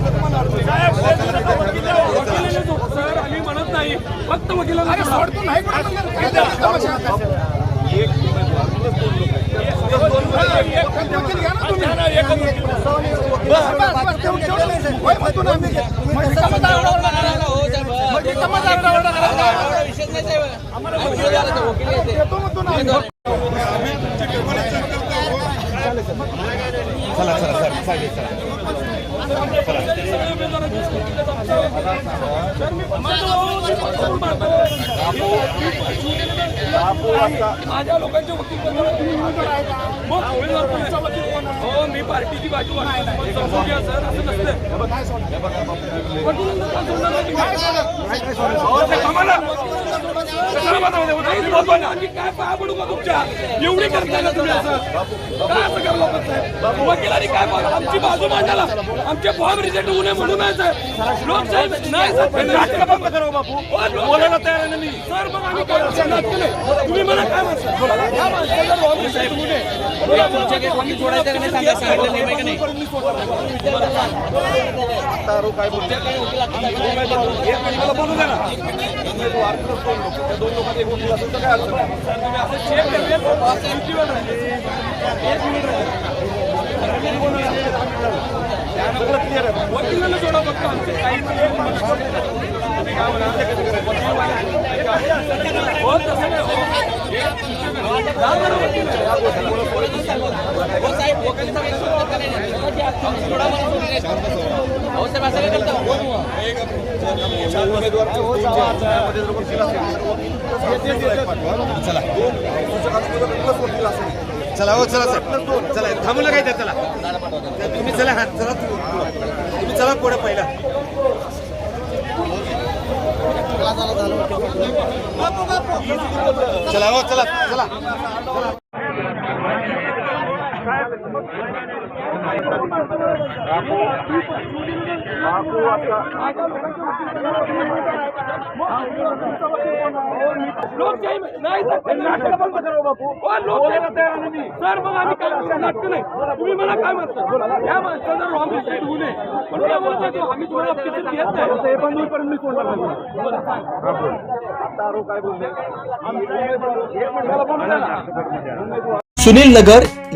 Sir. Sir आम्ही म्हणत नाही फक्त वकिलांना सोडतो नाही माझ्या लोकांच्या वकील मग हो मी पार्टीची बाजू मांडतो. सर असं नसतं आम्ही काय पाया पडू का तुमच्या एवढी करताय ना तुम्ही असं काय असं करा वकिलांनी काय आमची बाजू मांडायला आमचे फॉर्म रिजेक्ट होऊ नये म्हणून नाही सर. हे नाटकं बंद करा बापू. बोलायला तयार आहे मी. सर मग आम्ही काय नाही. तुम्ही मला काय म्हणता? बोला. द्या ना. दोन एक असेल तर काय अडचण केलं? एक मिनिट. आहे. सगळं clear आहे. वकिलांना जोडा फक्त आमचे काही हो, तसं नाही. हो. जा बरं वकील आहे. चला हो चला सर. चला थांबू नका त्या चला. तुम्ही चला हा चला तुम्ही चला पुढे पहिला. चला हो चला चला लोकशाही नाही सर हे नाटकं बंद करा बापू हो, लोकशाहीला तयार आहे ना मी. सर मग आम्ही काय करणार? नाही तुम्ही मला काय म्हणता या माणसाचं रॉंग साईड होऊ नये पण काय बोलतो तो आम्ही तुम्हाला अपेक्षित घेत नाही ते पण होईपर्यंत मी सोडणार नाही बोला, सांग. Sunil Nagar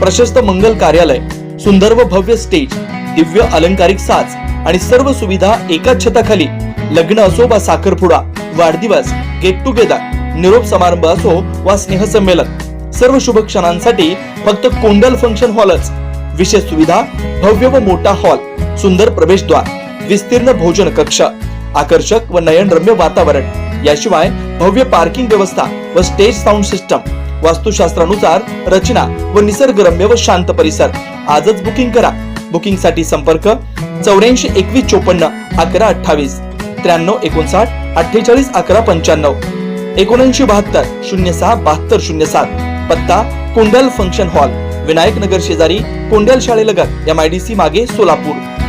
प्रशस्त मंगल कार्यालय सुंदर व भव्य स्टेज दिव्य अलंकारिक साज आणि सर्व सुविधा एकाच छताखाली. लग्न असो वा साखरपुडा वाढदिवस गेट टुगेदर निरोप समारंभ असो वा स्नेहसंमेलन. सर्व शुभ क्षणांसाठी फक्त कोंडल फंक्शन हॉलच विशेष सुविधा भव्य व मोठा हॉल सुंदर प्रवेशद्वार विस्तीर्ण भोजन कक्ष आकर्षक व नयनरम्य वातावरण. याशिवाय भव्य पार्किंग व्यवस्था व स्टेज साऊंड सिस्टम वास्तुशास्त्रानुसार रचना व निसर्गरम्य व शांत परिसर. आजच बुकिंग करा. बुकिंगसाठी संपर्क चौऱ्याऐंशी एकवीस चोपन्न अकरा अठ्ठावीस त्र्याण्णव एकोणसाठ अठ्ठेचाळीस अकरा पंच्याण्णव एकोणऐंशी बहात्तर शून्य सहा बहात्तर शून्य सात. पत्ता कोंडल फंक्शन हॉल विनायक नगर शेजारी कोंडल शाळेलगत एम आय डी सी मागे सोलापूर.